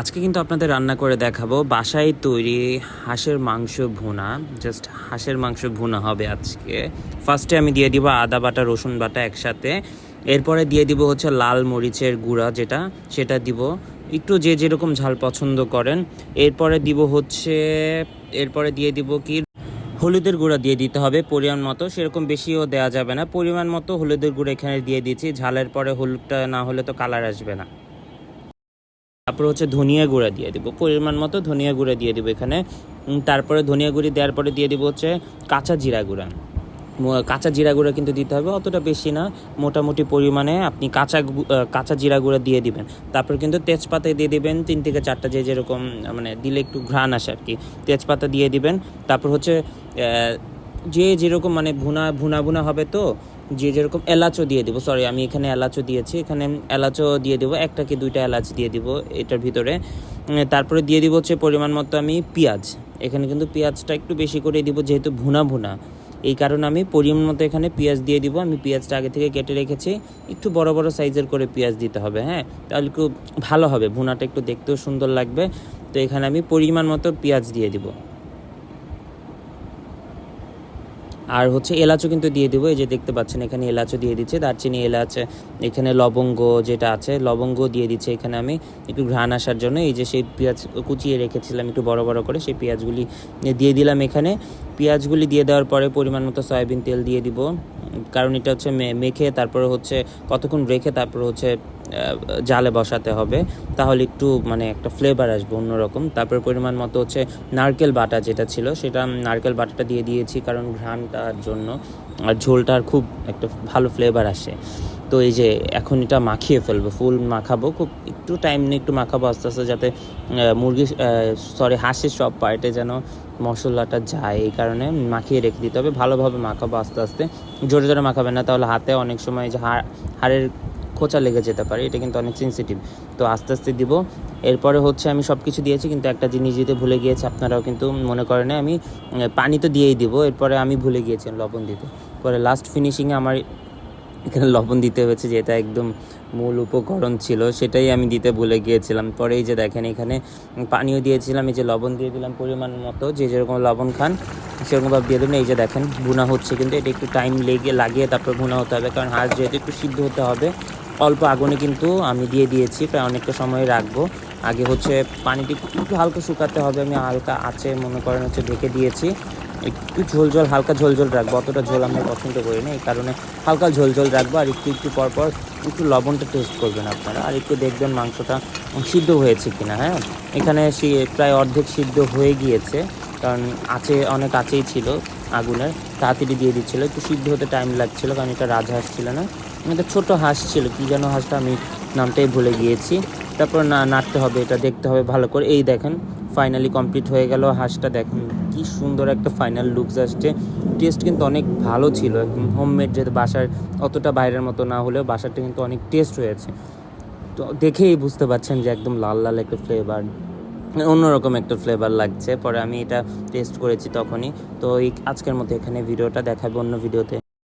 আজকে কিন্তু আপনাদের রান্না করে দেখাবো। বাসায় তৈরি হাঁসের মাংস ভুনা। জাস্ট হাঁসের মাংস ভুনা হবে আজকে। ফার্স্টে আমি দিয়ে দিব আদা বাটা, রসুন বাটা একসাথে। এরপরে দিয়ে দিব হচ্ছে লাল মরিচের গুঁড়া যেটা, সেটা দিব। একটু যে যেরকম ঝাল পছন্দ করেন। এরপরে দিব হচ্ছে, এরপরে দিয়ে দিব কি? হলুদের গুঁড়া দিয়ে দিতে হবে পরিমাণ মতো। সেরকম বেশিও দেওয়া যাবে না। পরিমাণ মতো হলুদের গুঁড়া এখানে দিয়ে দিচ্ছি। ঝালের পরে হলুদটা না হলে তো কালার আসবে না। তারপর হচ্ছে ধনিয়া গুঁড়া দিয়ে দিব। পরিমাণ মতো ধনিয়া গুঁড়া দিয়ে দিব এখানে। তারপরে ধনিয়া গুঁড়ি দেওয়ার পরে দিয়ে দিব হচ্ছে কাঁচা জিরা গুঁড়া। কাঁচা জিরা গুঁড়া কিন্তু দিতে হবে, অতটা বেশি না। মোটামুটি পরিমাণে আপনি কাঁচা কাঁচা জিরা গুঁড়া দিয়ে দিবেন। তারপর কিন্তু তেজপাতা দিয়ে দিবেন, তিন থেকে চারটা যে যেরকম মানে দিলে একটু ঘ্রাণ আসে আর কি তেজপাতা দিয়ে দিবেন। তারপর হচ্ছে যে যেরকম মানে ভুনা ভুনা ভুনা হবে তো যে যেরকম এলাচও দিয়ে দিব। সরি আমি এখানে এলাচও দিয়েছি। এখানে এলাচও দিয়ে দেবো, একটা কি দুইটা এলাচ দিয়ে দিব এটার ভিতরে। তারপরে দিয়ে দিব হচ্ছে পরিমাণ মতো আমি পেঁয়াজ। এখানে কিন্তু পেঁয়াজটা একটু বেশি করে দিব, যেহেতু ভুনা ভুনা। এই কারণে আমি পরিমাণ মতো এখানে পেঁয়াজ দিয়ে দিব। আমি পেঁয়াজটা আগে থেকে কেটে রেখেছি। একটু বড় বড় সাইজের করে পেঁয়াজ দিতে হবে হ্যাঁ? তাহলে একটু ভালো হবে, ভুনাটা একটু দেখতেও সুন্দর লাগবে। তো এখানে আমি পরিমাণ মতো পেঁয়াজ দিয়ে দিব। আর হচ্ছে এলাচও কিন্তু দিয়ে দেবো, এই যে দেখতে পাচ্ছেন এখানে এলাচও দিয়ে দিচ্ছে, দারচিনি, এলাচ, এখানে লবঙ্গ যেটা আছে লবঙ্গ দিয়ে দিচ্ছে এখানে আমি একটু ঘ্রাণ আসার জন্য, এই যে সেই পেঁয়াজ কুচিয়ে রেখেছিলাম একটু বড় বড় করে, সেই পেঁয়াজগুলি দিয়ে দিলাম এখানে। পেঁয়াজগুলি দিয়ে দেওয়ার পরে পরিমাণ মতো সয়াবিন তেল দিয়ে দিব, কারণ এটা হচ্ছে মেখে তারপরে হচ্ছে কতক্ষণ রেখে তারপরে হচ্ছে জালে বসাতে হবে, তাহলে একটু মানে একটা ফ্লেভার আসবে অন্যরকম। তারপর পরিমাণ মতো হচ্ছে নারকেল বাটা যেটা ছিল, সেটা নারকেল বাটাটা দিয়ে দিয়েছি কারণ ঘ্রাণটার জন্য। আর ঝোলটার খুব একটা ভালো ফ্লেভার আসে। তো এই যে এখন এটা মাখিয়ে ফেলব, ফুল মাখাবো, খুব একটু টাইম নিয়ে একটু মাখাবো আস্তে আস্তে যাতে মুরগি সরি হাঁসের সব পার্টে যেন মশলাটা যায়, এই কারণে মাখিয়ে রেখে দিতে হবে। ভালোভাবে মাখাবো আস্তে আস্তে। জোরে জোরে মাখাবেন না, তাহলে হাতে অনেক সময় যে হাড় হাড়ের খোঁচা লেগে যেতে পারে, এটা কিন্তু অনেক সেন্সিটিভ তো আস্তে আস্তে দিব। এরপরে হচ্ছে আমি সব কিছু দিয়েছি, কিন্তু একটা জিনিস দিতে ভুলে গিয়েছি, আপনারাও কিন্তু মনে করেন আমি পানি তো দিয়েই দিব, এরপরে আমি ভুলে গিয়েছি লবণ দিতে। পরে লাস্ট ফিনিশিংয়ে আমার এখানে লবণ দিতে হয়েছে, যেটা একদম মূল উপকরণ ছিল, সেটাই আমি দিতে ভুলে গিয়েছিলাম। পরে এই যে দেখেন এখানে পানিও দিয়েছিলাম, এই যে লবণ দিয়ে দিলাম পরিমাণ মতো, যে যেরকম লবণ খান সেরকমভাবে দিয়ে দেবেন। এই যে দেখেন, ভুনা হচ্ছে কিন্তু, এটা একটু টাইম লেগে, লাগিয়ে তারপর ভুনা হতে হবে, কারণ হাঁস যেহেতু একটু সিদ্ধ হতে হবে অল্প আগুনে কিন্তু আমি দিয়ে দিয়েছি, প্রায় অনেকটা সময় রাখব। আগে হচ্ছে পানিটি একটু হালকা শুকাতে হবে, আমি হালকা আছে মনে করেন হচ্ছে ঢেকে দিয়েছি। একটু ঝোল ঝোল, হালকা ঝোল ঝোল রাখব, অতটা ঝোল আমরা পছন্দ করি না, এই কারণে হালকা ঝোল ঝোল রাখব, আর একটু একটু পর পর একটু লবণটা টেস্ট করবেন আপনারা, আর একটু দেখবেন মাংসটা সিদ্ধ হয়েছে কিনা হ্যাঁ? এখানে প্রায় অর্ধেক সিদ্ধ হয়ে গিয়েছে, কারণ আছে অনেক আছেই ছিল আগুনের, তাড়াতাড়ি দিয়ে দিচ্ছিল, একটু সিদ্ধ হতে টাইম লাগছিল, কারণ এটা রাজহাঁস ছিল না। এটা ছোট হাঁস ছিল, কি যেন হাঁসটা আমি নামটাই ভুলে গিয়েছি। তারপর না, নাড়তে হবে, এটা দেখতে হবে ভালো করে। এই দেখেন ফাইনালি কমপ্লিট হয়ে গেল হাঁসটা, দেখেন কি সুন্দর একটা ফাইনাল লুকস আসছে। টেস্ট কিন্তু অনেক ভালো ছিল, একদম হোমমেড যেহেতু বাসার অতটা বাইরের মতো না হলেও বাসারটা কিন্তু অনেক টেস্ট হয়েছে তো দেখেই বুঝতে পারছেন যে একদম লাল লাল একটা ফ্লেভার অন্যরকম একটা ফ্লেভার লাগছে। পরে আমি এটা টেস্ট করেছি তখনই। তো এই আজকের মতো এখানে ভিডিওটা, দেখাবো অন্য ভিডিওতে।